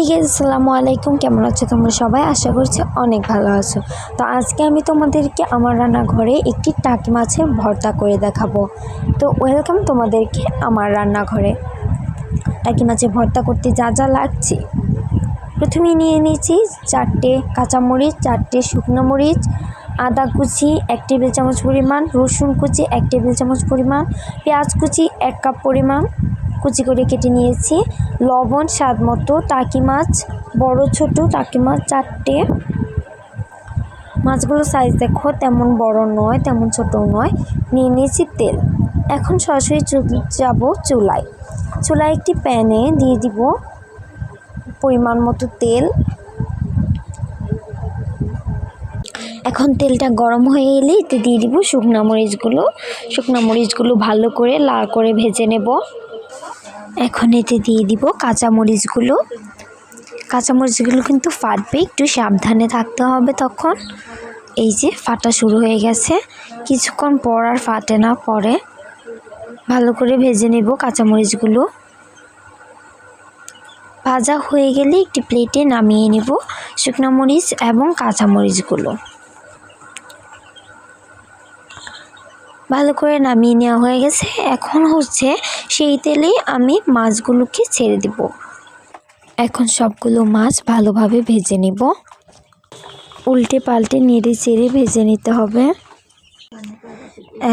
আছে আসসালামু আলাইকুম। কেমন আছো তোমরা সবাই? আশা করছি অনেক ভালো আছো। তো আজকে আমি তোমাদেরকে আমার রান্নাঘরে একটি টাকি মাছের ভর্তা করে দেখাবো। তো ওয়েলকাম তোমাদেরকে আমার রান্নাঘরে। টাকি মাছের ভর্তা করতে যা যা লাগছে। প্রথমে নিয়ে নিয়েছি চারটে কাঁচামরিচ, চারটে শুকনো মরিচ, আদা কুচি, এক টেবিল চামচ পরিমাণ, রসুন কুচি, এক টেবিল চামচ পরিমাণ, পেঁয়াজ কুচি, এক কাপ পরিমাণ কুচি করে কেটে নিয়েছি। লবণ, স্বাদ মতো। টাকি মাছ, বড়, ছোট টাকি মাছ চারটে। মাছগুলো সাইজ দেখো, তেমন বড় নয়, তেমন ছোটও নয়। নিয়ে নিয়েছি তেল। এখন সরাসরি যাব চুলায়। চুলায় একটি প্যানে দিয়ে দিব পরিমাণ মতো তেল। এখন তেলটা গরম হয়ে এলে এতে দিয়ে দিব শুকনো মরিচগুলো। শুকনো মরিচগুলো ভালো করে লাল করে ভেজে নেব। এখন এতে দিয়ে দিব কাঁচামরিচগুলো। কাঁচামরিচগুলো কিন্তু ফাটবে, একটু সাবধানে থাকতে হবে তখন। এই যে ফাটা শুরু হয়ে গেছে, কিছুক্ষণ পর আর ফাটে না পরে। ভালো করে ভেজে নেব কাঁচামরিচগুলো। ভাজা হয়ে গেলে একটি প্লেটে নামিয়ে নেব শুকনো মরিচ এবং কাঁচামরিচগুলো। ভালো করে নামিয়ে নেওয়া হয়ে গেছে। এখন হচ্ছে সেই তেলেই আমি মাছগুলোকে ছেড়ে দিব। এখন সবগুলো মাছ ভালোভাবে ভেজে নিব। উল্টে পাল্টে নেড়ে চেড়ে ভেজে নিতে হবে।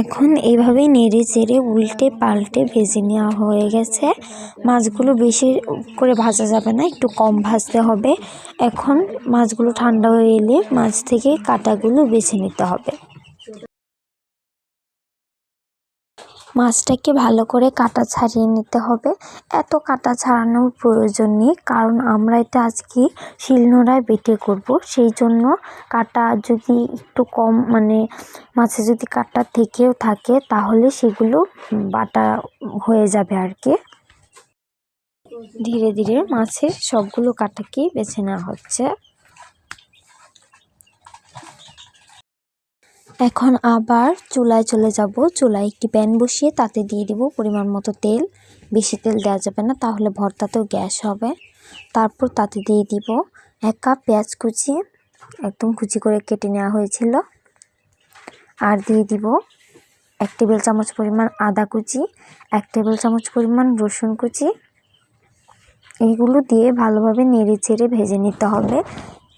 এখন এইভাবেই নেড়ে চেড়ে উল্টে পাল্টে ভেজে নেওয়া হয়ে গেছে। মাছগুলো বেশি করে ভাজা যাবে না, একটু কম ভাজতে হবে। এখন মাছগুলো ঠান্ডা হয়ে এলে মাছ থেকে কাটাগুলো বেছে নিতে হবে। মাছটাকে ভালো করে কাটা ছাড়িয়ে নিতে হবে। এত কাটা ছাড়ানোর প্রয়োজন নেই, কারণ আমরা এটা আজকে শিলনোড়ায় বেটে করব। সেই জন্য কাটা যদি একটু কম মানে মাছে যদি কাটা থেকেও থাকে, তাহলে সেগুলো বাটা হয়ে যাবে আর কি। ধীরে ধীরে মাছের সবগুলো কাটাকেই বেছে নেওয়া হচ্ছে। এখন আবার চুলায় চলে যাব। চুলায় একটি প্যান বসিয়ে তাতে দিয়ে দিব পরিমাণ মতো তেল। বেশি তেল দেওয়া যাবে না, তাহলে ভর্তাতেও গ্যাস হবে। তারপর তাতে দিয়ে দিব এক কাপ পেঁয়াজ কুচি, একদম কুচি করে কেটে নেওয়া হয়েছিল। আর দিয়ে দিব এক টেবিল চামচ পরিমাণ আদা কুচি, এক টেবিল চামচ পরিমাণ রসুন কুচি। এইগুলো দিয়ে ভালোভাবে নেড়ে চেড়ে ভেজে নিতে হবে।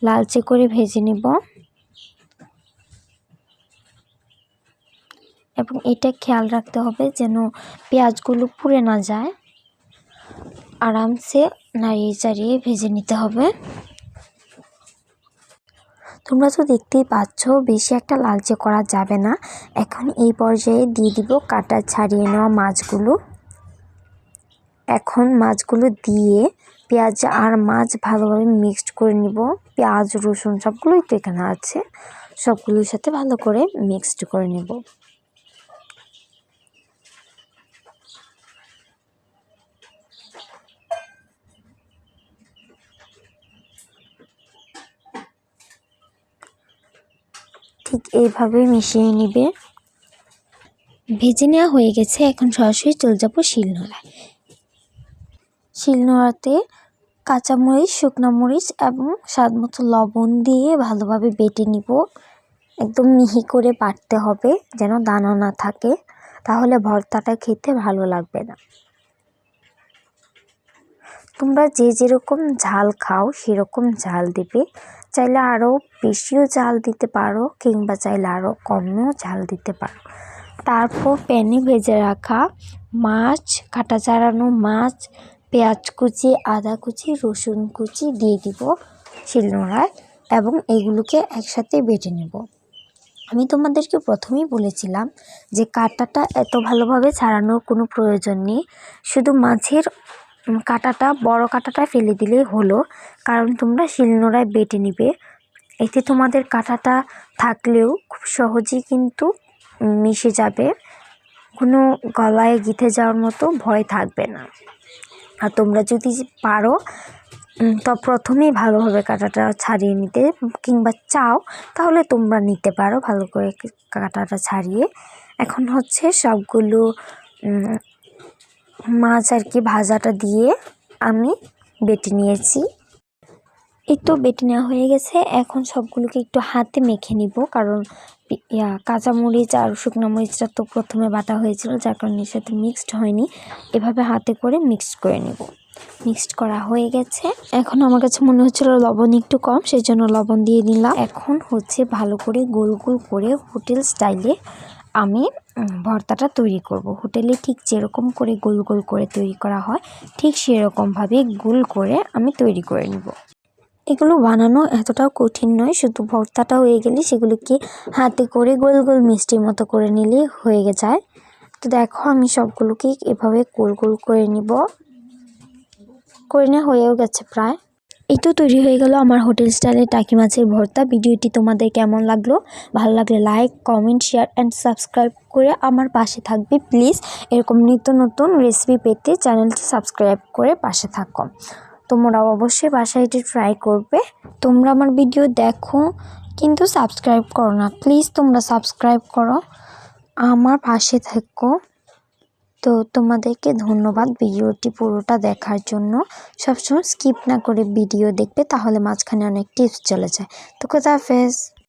লালচে করে ভেজে নেব। এবং এটা খেয়াল রাখতে হবে যেন পেঁয়াজগুলো পুড়ে না যায়। আরামসে নাড়িয়ে চাড়িয়ে ভেজে নিতে হবে। তোমরা তো দেখতেই পাচ্ছ, বেশি একটা লালচে করা যাবে না। এখন এই পর্যায়ে দিয়ে দিব কাটা ছাড়িয়ে নেওয়া মাছগুলো। এখন মাছগুলো দিয়ে পেঁয়াজ আর মাছ ভালোভাবে মিক্সড করে নিব। পেঁয়াজ, রসুন সবগুলোই তো এখানে আছে। সবগুলোর সাথে ভালো করে মিক্সড করে নেব। ঠিক এইভাবে মিশিয়ে নিবে। ভেজে নেওয়া হয়ে গেছে, এখন সরাসরি চলে যাব শিলনোড়ায়। শিলনোড়াতে কাঁচামরিচ, শুকনো মরিচ এবং স্বাদ মতো লবণ দিয়ে ভালোভাবে বেটে নিব। একদম মিহি করে বাটতে হবে, যেন দানা না থাকে। তাহলে ভর্তাটা খেতে ভালো লাগবে না। তোমরা যে যেরকম ঝাল খাও, সেরকম ঝাল দিবে। চাইলে আরও বেশিও জাল দিতে পারো কিংবা চাইলে আরও কমও জাল দিতে পারো। তারপর প্যানে ভেজে রাখা মাছ, কাটা চাড়ানো মাছ, পেঁয়াজ কুচি, আদা কুচি, রসুন কুচি দিয়ে দিব শিলনোড়ায় এবং এগুলোকে একসাথে বেটে নেব। আমি তোমাদেরকে প্রথমেই বলেছিলাম যে কাটাটা এত ভালোভাবে ছাড়ানোর কোনো প্রয়োজন নেই। শুধু মাছের কাটাটা, বড় কাটাটা ফেলে দিলেই হলো। কারণ তোমরা শিলনোড়ায় বেটে নিবে। এতে তোমাদের কাটাটা থাকলেও খুব সহজেই কিন্তু মিশে যাবে। কোনো গলায় গিথে যাওয়ার মতো ভয় থাকবে না। আর তোমরা যদি পারো তো প্রথমেই ভালোভাবে কাঁটাটা ছাড়িয়ে নিতে কিংবা চাও, তাহলে তোমরা নিতে পারো ভালো করে কাঁটাটা ছাড়িয়ে। এখন হচ্ছে সবগুলো মাছ আর কি ভাজাটা দিয়ে আমি বেটে নিয়েছি। এই তো বেটে নেওয়া হয়ে গেছে। এখন সবগুলোকে একটু হাতে মেখে নিব, কারণ ইয়া, কাঁচামরিচ আর শুকনো মরিচটা তো প্রথমে বাটা হয়েছিল, যার কারণে সাথে মিক্সড হয়নি। এভাবে হাতে করে মিক্সড করে নেব। মিক্সড করা হয়ে গেছে। এখন আমার কাছে মনে হচ্ছিল লবণ একটু কম, সেই জন্য লবণ দিয়ে দিলাম এখন হচ্ছে ভালো করে গোল গোল করে হোটেল স্টাইলে আমি ভর্তাটা তৈরি করব। হোটেলে ঠিক যেরকম করে গোল গোল করে তৈরি করা হয়, ঠিক সেরকমভাবে গোল করে আমি তৈরি করে নেব। এগুলো বানানো এতটাও কঠিন নয়, শুধু ভর্তাটা হয়ে গেলে সেগুলোকে হাতে করে গোল গোল মিষ্টির মতো করে নিলে হয়ে যায়। তো দেখো আমি সবগুলোকে এভাবে গোল গোল করে নিব। করে নেওয়া হয়েও গেছে প্রায়। এই তো তৈরি হয়ে গেল আমার হোটেল স্টাইলের টাকি মাছের ভর্তা। ভিডিওটি তোমাদের কেমন লাগল? ভালো লাগলে like comment share and subscribe করে আমার পাশে থাকবে প্লিজ এরকম নিত্য নতুন রেসিপি পেতে চ্যানেলটি সাবস্ক্রাইব করে পাশে থাকো। তোমরাও অবশ্যই বাসায় এটি ট্রাই করবে। তোমরা আমার ভিডিও দেখো, কিন্তু সাবস্ক্রাইব করো না। প্লিজ তোমরা সাবস্ক্রাইব করো। আমার পাশে থেকো। তো তোমাদেরকে ধন্যবাদ ভিডিওটি পুরোটা দেখার জন্য। সবসময় স্কিপ না করে ভিডিও দেখবে, তাহলে মাঝখানে অনেক টিপস চলে যায়। তো কোথা হাফেজ।